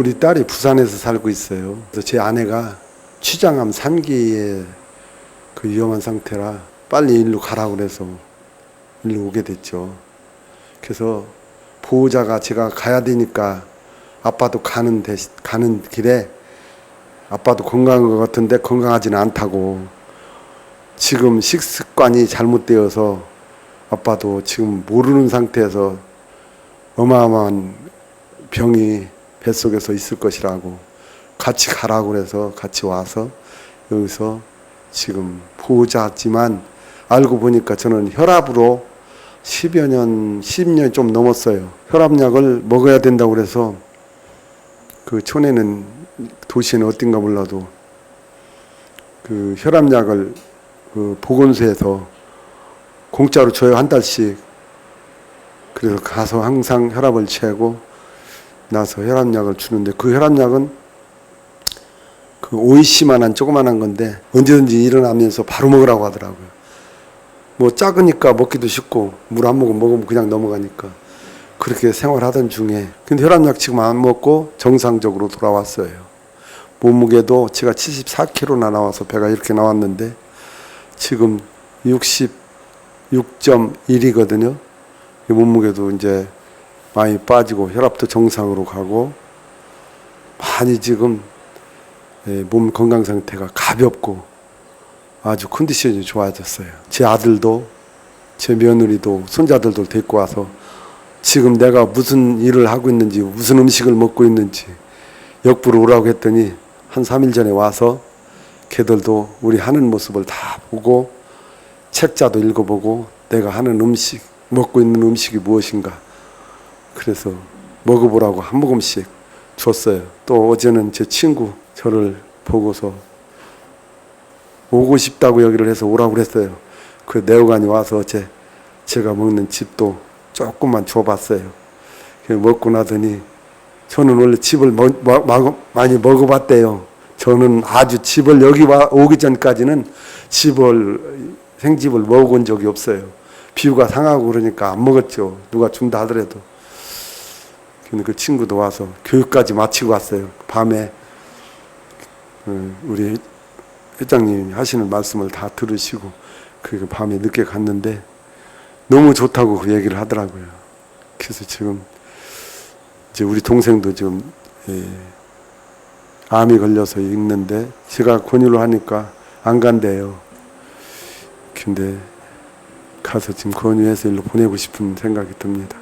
우리 딸이 부산에서 살고 있어요. 그래서 제 아내가 취장암 3기에 그 위험한 상태라 빨리 일로 가라고 그래서 일로 오게 됐죠. 그래서 보호자가 제가 가야 되니까 아빠도 가는 대 가는 길에 아빠도 건강한 것 같은데 건강하지는 않다고 지금 식습관이 잘못되어서 아빠도 지금 모르는 상태에서 어마어마한 병이 뱃속에서 있을 것이라고 같이 가라고 그래서 같이 와서 여기서 지금 보호자지만 알고 보니까 저는 혈압으로 10여 년, 10년이 좀 넘었어요. 혈압약을 먹어야 된다고 그래서 그 촌에는 도시는 어딘가 몰라도 그 혈압약을 그 보건소에서 공짜로 줘요 한 달씩. 그래서 가서 항상 혈압을 재고 나서 혈압약을 주는데 그 혈압약은 그 오이시만한 조그만한 건데 언제든지 일어나면서 바로 먹으라고 하더라고요. 뭐 작으니까 먹기도 쉽고 물 한 모금 먹으면 그냥 넘어가니까 그렇게 생활하던 중에 근데 혈압약 지금 안 먹고 정상적으로 돌아왔어요. 몸무게도 제가 74kg나 나와서 배가 이렇게 나왔는데 지금 66.1이거든요. 몸무게도 이제 많이 빠지고 혈압도 정상으로 가고 많이 지금 예, 몸 건강 상태가 가볍고 아주 컨디션이 좋아졌어요. 제 아들도 제 며느리도 손자들도 데리고 와서 지금 내가 무슨 일을 하고 있는지 무슨 음식을 먹고 있는지 역부로 오라고 했더니 한 3일 전에 와서 걔들도 우리 하는 모습을 다 보고 책자도 읽어보고 내가 하는 음식 먹고 있는 음식이 무엇인가 그래서 먹어보라고 한 모금씩 줬어요. 또 어제는 제 친구 저를 보고서 오고 싶다고 여기를 해서 오라고 그랬어요. 그 내어간이 와서 어제 제가 먹는 집도 조금만 줘봤어요. 그 먹고 나더니 저는 원래 집을 먹, 먹, 먹, 많이 먹어봤대요. 저는 아주 집을 여기 와, 오기 전까지는 집을 생집을 먹어본 적이 없어요. 비유가 상하고 그러니까 안 먹었죠. 누가 준다 하더라도. 근데 그 친구도 와서 교육까지 마치고 왔어요. 밤에 어, 우리 회장님이 하시는 말씀을 다 들으시고 그 밤에 늦게 갔는데 너무 좋다고 그 얘기를 하더라고요. 그래서 지금 이제 우리 동생도 지금 예, 암이 걸려서 있는데 제가 권유를 하니까 안 간대요. 근데 가서 지금 권유해서 일로 보내고 싶은 생각이 듭니다.